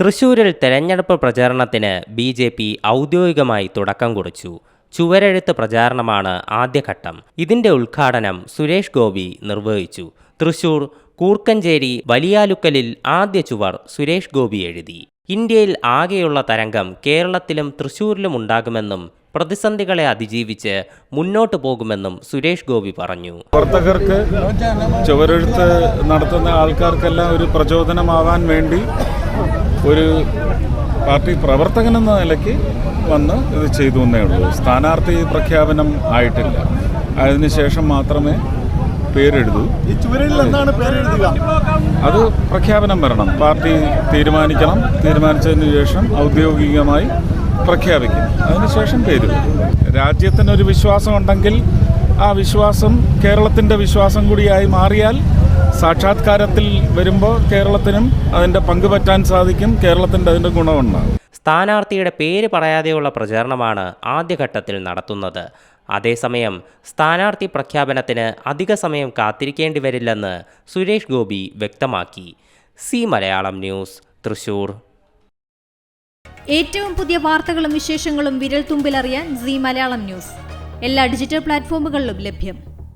തൃശൂരിൽ തെരഞ്ഞെടുപ്പ് പ്രചാരണത്തിന് ബി ജെ പി ഔദ്യോഗികമായി തുടക്കം കുറിച്ചു. ചുവരെഴുത്ത് പ്രചാരണമാണ് ആദ്യഘട്ടം. ഇതിന്റെ ഉദ്ഘാടനം സുരേഷ് ഗോപി നിർവഹിച്ചു. തൃശൂർ കൂർക്കഞ്ചേരി വലിയാലുക്കലിൽ ആദ്യ ചുവർ സുരേഷ് ഗോപി എഴുതി. ഇന്ത്യയിൽ ആകെയുള്ള തരംഗം കേരളത്തിലും തൃശൂരിലും ഉണ്ടാകുമെന്നും പ്രതിസന്ധികളെ അതിജീവിച്ച് മുന്നോട്ട് പോകുമെന്നും സുരേഷ് ഗോപി പറഞ്ഞു. പ്രവർത്തകർക്ക് ചുവരെഴുത്ത് നടത്തുന്ന ആൾക്കാർക്കെല്ലാം ഒരു പ്രചോദനമാവാൻ വേണ്ടി ഒരു പാർട്ടി പ്രവർത്തകൻ എന്ന നിലയ്ക്ക് വന്ന് ഇത് ചെയ്തു എന്നേ ഉള്ളൂ. സ്ഥാനാർത്ഥി പ്രഖ്യാപനം ആയിട്ടില്ല. അതിനുശേഷം മാത്രമേ പേരെഴുതൂ. അത്. പ്രഖ്യാപനം വരണം. പാർട്ടി തീരുമാനിക്കണം. തീരുമാനിച്ചതിന് ശേഷം ഔദ്യോഗികമായി പ്രഖ്യാപിക്കും. അതിനുശേഷം പേര്. രാജ്യത്തിനൊരു വിശ്വാസം ഉണ്ടെങ്കിൽ ആ വിശ്വാസം കേരളത്തിന്റെ വിശ്വാസം കൂടിയായി മാറിയാൽ സാക്ഷാത്കാരത്തിൽ വരുമ്പോൾ കേരളത്തിനും അതിന്റെ പങ്കുപറ്റാൻ സാധിക്കും. കേരളത്തിന്റെ അതിന്റെ ഗുണമുണ്ടാകും സ്ഥാനാർത്ഥിയുടെ പേര് പറയാതെയുള്ള പ്രചാരണമാണ് ആദ്യഘട്ടത്തിൽ നടത്തുന്നത്. അതേസമയം സ്ഥാനാർത്ഥി പ്രഖ്യാപനത്തിന് അധിക സമയം കാത്തിരിക്കേണ്ടി വരില്ലെന്ന് സുരേഷ് ഗോപി വ്യക്തമാക്കി. സി മലയാളം ന്യൂസ് തൃശൂർ. ഏറ്റവും പുതിയ വാർത്തകളും വിശേഷങ്ങളും വിരൽ തുമ്പിലറിയാൻ സി മലയാളം ന്യൂസ്. എല്ലാ ഡിജിറ്റൽ പ്ലാറ്റ്ഫോമുകളിലും ലഭ്യം.